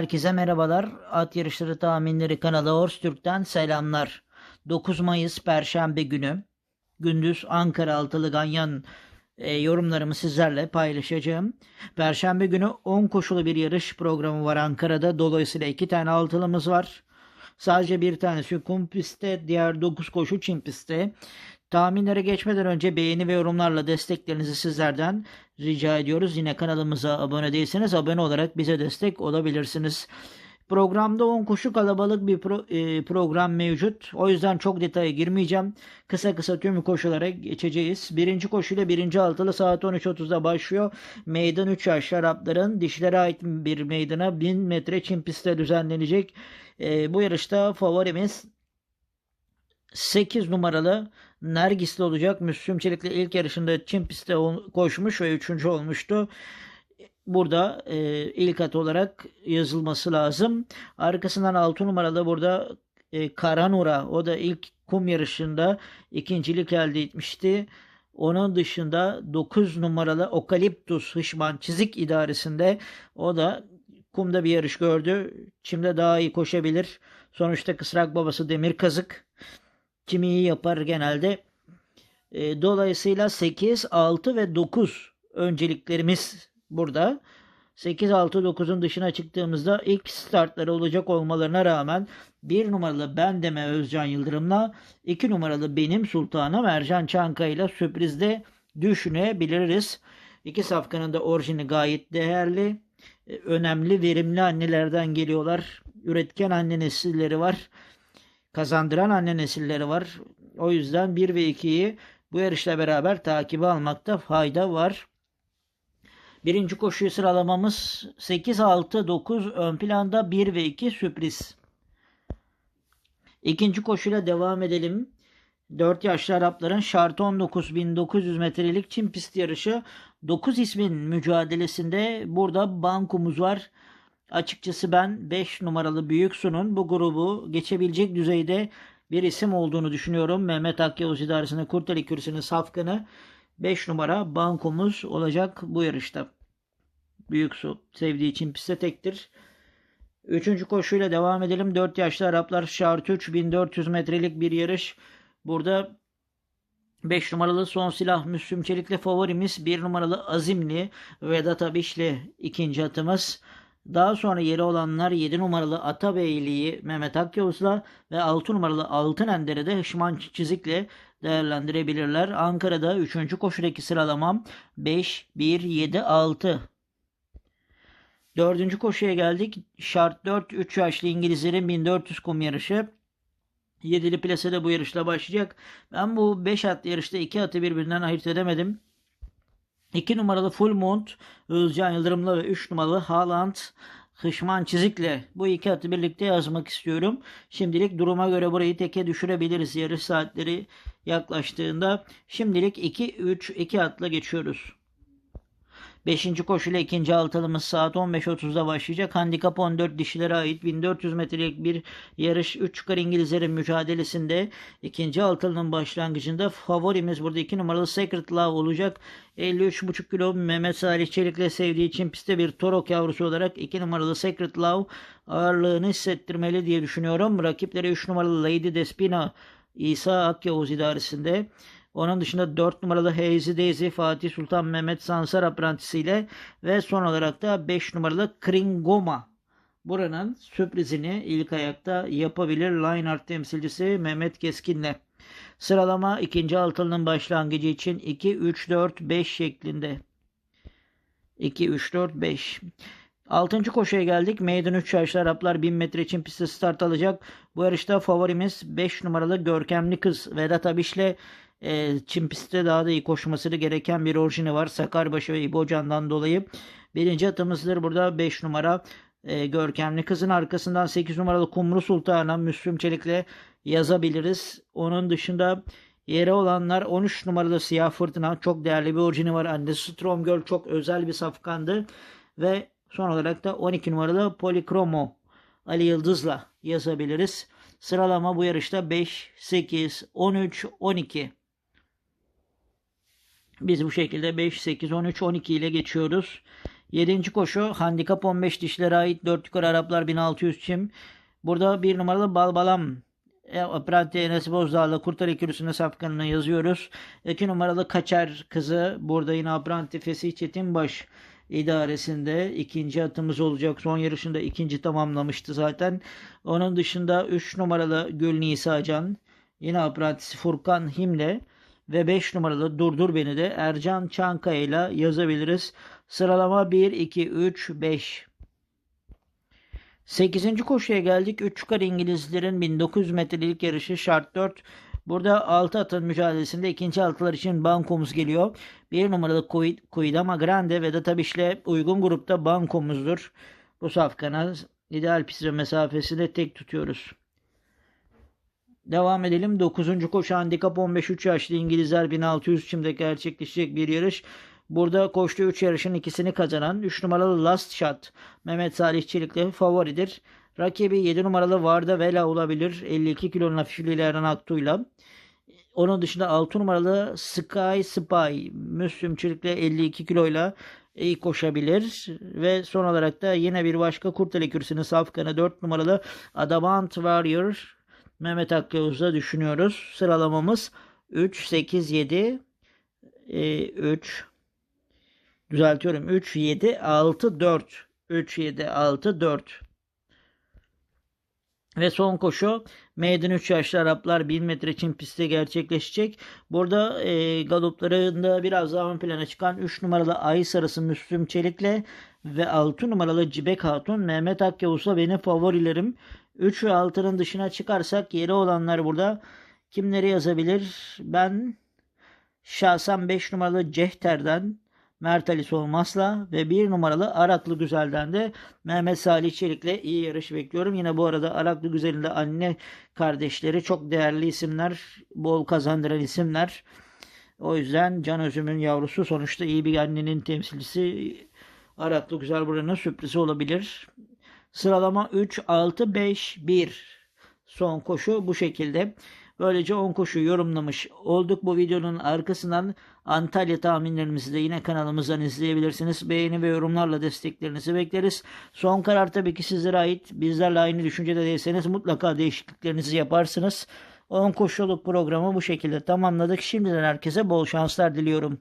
Herkese merhabalar. At yarışları tahminleri kanalı Horstürk'ten selamlar. 9 Mayıs Perşembe günü gündüz Ankara Altılı Ganyan e, yorumlarımı sizlerle paylaşacağım. Perşembe günü 10 koşulu bir yarış programı var Ankara'da. Dolayısıyla 2 tane altılımız var. Sadece bir tanesi kum pistte, diğer 9 koşu çim pistte. Tahminlere geçmeden önce beğeni ve yorumlarla desteklerinizi sizlerden rica ediyoruz. Yine kanalımıza abone değilseniz abone olarak bize destek olabilirsiniz. Programda 10 koşu kalabalık bir pro, e, program mevcut. O yüzden çok detaya girmeyeceğim. Kısa kısa tüm koşulara geçeceğiz. Birinci koşuyla birinci altılı saat 13.30'da başlıyor. Meydan 3 yaş şarapların dişlere ait bir meydana 1000 metre çim pistte düzenlenecek. E, bu yarışta favorimiz 8 numaralı Nergis'te olacak. Müslüm Çelik'le ilk yarışında Çin pistte koşmuş ve 3. olmuştu. Burada e, ilk at olarak yazılması lazım. Arkasından 6 numaralı burada e, Karanura. O da ilk kum yarışında ikincilik elde etmişti. Onun dışında 9 numaralı Okaliptus Hışman Çizik idaresinde o da kumda bir yarış gördü. Çimde daha iyi koşabilir. Sonuçta kısrak babası Demir Kazık kimi iyi yapar genelde. E, dolayısıyla 8, 6 ve 9 önceliklerimiz burada. 8, 6, 9'un dışına çıktığımızda ilk startları olacak olmalarına rağmen 1 numaralı ben deme Özcan Yıldırım'la 2 numaralı benim sultanım Ercan Çanka ile sürprizde düşünebiliriz. İki safkanın da orijini gayet değerli. E, önemli, verimli annelerden geliyorlar. Üretken anne nesilleri var kazandıran anne nesilleri var. O yüzden 1 ve 2'yi bu yarışla beraber takibi almakta fayda var. Birinci koşuyu sıralamamız 8, 6, 9 ön planda 1 ve 2 sürpriz. İkinci koşuyla devam edelim. 4 yaşlı Arapların şart 19.900 metrelik Çin pist yarışı 9 ismin mücadelesinde burada bankumuz var. Açıkçası ben 5 numaralı Büyük Su'nun bu grubu geçebilecek düzeyde bir isim olduğunu düşünüyorum. Mehmet Akyavuz idaresinde Kurteli Kürsü'nün safkanı 5 numara bankomuz olacak bu yarışta. Büyük Su sevdiği için piste tektir. Üçüncü koşuyla devam edelim. 4 yaşlı Araplar şart 3 1400 metrelik bir yarış. Burada 5 numaralı son silah Müslüm Çelik'le favorimiz. 1 numaralı Azimli Vedat Abiş'le ikinci atımız. Daha sonra yeri olanlar 7 numaralı Atabeyli'yi Mehmet Akyavuz'la ve 6 numaralı Altın Ender'i de Hışman Çizik'le değerlendirebilirler. Ankara'da 3. koşudaki sıralamam 5, 1, 7, 6. Dördüncü koşuya geldik. Şart 4, 3 yaşlı İngilizlerin 1400 kum yarışı. Yedili plasede bu yarışla başlayacak. Ben bu 5 atlı yarışta 2 atı birbirinden ayırt edemedim. 2 numaralı Full Mount Özcan Yıldırım'la ve 3 numaralı Haaland Hışman Çizik'le bu iki atı birlikte yazmak istiyorum. Şimdilik duruma göre burayı teke düşürebiliriz yarış saatleri yaklaştığında. Şimdilik 2-3-2 atla geçiyoruz. Beşinci koşuyla ikinci altılımız saat 15.30'da başlayacak. Handikap 14 dişilere ait 1400 metrelik bir yarış 3 çıkar İngilizlerin mücadelesinde ikinci altılının başlangıcında favorimiz burada 2 numaralı Secret Love olacak. 53,5 kilo Mehmet Salih Çelik'le sevdiği için pistte bir Torok yavrusu olarak 2 numaralı Secret Love ağırlığını hissettirmeli diye düşünüyorum. Rakipleri 3 numaralı Lady Despina İsa Akyavuz idaresinde. Onun dışında 4 numaralı Hazy Daisy Fatih Sultan Mehmet Sansar aprantisiyle ve son olarak da 5 numaralı Kringoma buranın sürprizini ilk ayakta yapabilir Lineart temsilcisi Mehmet Keskin'le. Sıralama ikinci altılının başlangıcı için 2, 3, 4, 5 şeklinde. 2, 3, 4, 5. Altıncı koşuya geldik. Meydan 3 yaşlı Araplar 1000 metre için pistte start alacak. Bu yarışta favorimiz 5 numaralı görkemli kız Vedat Abiş'le e, Çin pistte daha da iyi koşmasını gereken bir orijini var. Sakarbaşı ve İbocan'dan dolayı. Birinci atımızdır burada 5 numara. E, görkemli kızın arkasından 8 numaralı Kumru Sultan'a Müslüm Çelik'le yazabiliriz. Onun dışında yere olanlar 13 numaralı Siyah Fırtına çok değerli bir orijini var. Annesi Strom Girl çok özel bir safkandı. Ve son olarak da 12 numaralı Polikromo Ali Yıldız'la yazabiliriz. Sıralama bu yarışta 5, 8, 13, 12. Biz bu şekilde 5, 8, 13, 12 ile geçiyoruz. 7. koşu handikap 15 dişlere ait 4 yukarı Araplar 1600 çim. Burada bir numaralı Balbalam e, Apranti Enes Bozdağ'la Kurtar Ekürüsü'nün safkanına yazıyoruz. 2 numaralı Kaçar kızı. Burada yine Apranti Fesih Çetinbaş idaresinde ikinci atımız olacak. Son yarışında ikinci tamamlamıştı zaten. Onun dışında 3 numaralı Gül Nisa Can. Yine aprantisi Furkan Himle ve 5 numaralı Durdur Beni de Ercan Çankaya ile yazabiliriz. Sıralama 1, 2, 3, 5. 8. koşuya geldik. 3 yukarı İngilizlerin 1900 metrelik yarışı şart 4. Burada 6 atın mücadelesinde ikinci altılar için bankomuz geliyor. 1 numaralı Kuidama Grande Vedat Abiş'le uygun grupta bankomuzdur. Bu safkana ideal piste mesafesinde tek tutuyoruz. Devam edelim. 9. koşu handikap 15-3 yaşlı İngilizler 1600 çimde gerçekleşecek bir yarış. Burada koştuğu 3 yarışın ikisini kazanan 3 numaralı Last Shot Mehmet Salih Çelik'le favoridir. Rakibi 7 numaralı Varda Vela olabilir. 52 kilonun hafifliğiyle Eren Aktu'yla. Onun dışında 6 numaralı Sky Spy Müslüm Çelik'le 52 kiloyla iyi koşabilir. Ve son olarak da yine bir başka Kurtali Kürsü'nün safkanı 4 numaralı Adamant Warrior Mehmet Akyavuz'da düşünüyoruz. Sıralamamız 3, 8, 7, 3, düzeltiyorum 3, 7, 6, 4. 3, 7, 6, 4. Ve son koşu Meydan 3 yaşlı Araplar 1000 metre için pistte gerçekleşecek. Burada e, galoplarında biraz daha ön plana çıkan 3 numaralı Ay Sarısı Müslüm Çelik'le ve 6 numaralı Cibek Hatun Mehmet Akyavuz'la benim favorilerim. 3 ve 6'nın dışına çıkarsak yeri olanlar burada kimleri yazabilir? Ben şahsen 5 numaralı Cehter'den Mert Ali Solmaz'la ve 1 numaralı Araklı Güzel'den de Mehmet Salih Çelik'le iyi yarış bekliyorum. Yine bu arada Araklı Güzel'in de anne kardeşleri çok değerli isimler, bol kazandıran isimler. O yüzden Can Özüm'ün yavrusu sonuçta iyi bir annenin temsilcisi. Araklı Güzel buranın sürprizi olabilir. Sıralama 3, 6, 5, 1. Son koşu bu şekilde. Böylece 10 koşu yorumlamış olduk. Bu videonun arkasından Antalya tahminlerimizi de yine kanalımızdan izleyebilirsiniz. Beğeni ve yorumlarla desteklerinizi bekleriz. Son karar tabii ki sizlere ait. Bizlerle aynı düşüncede değilseniz mutlaka değişikliklerinizi yaparsınız. 10 koşuluk programı bu şekilde tamamladık. Şimdiden herkese bol şanslar diliyorum.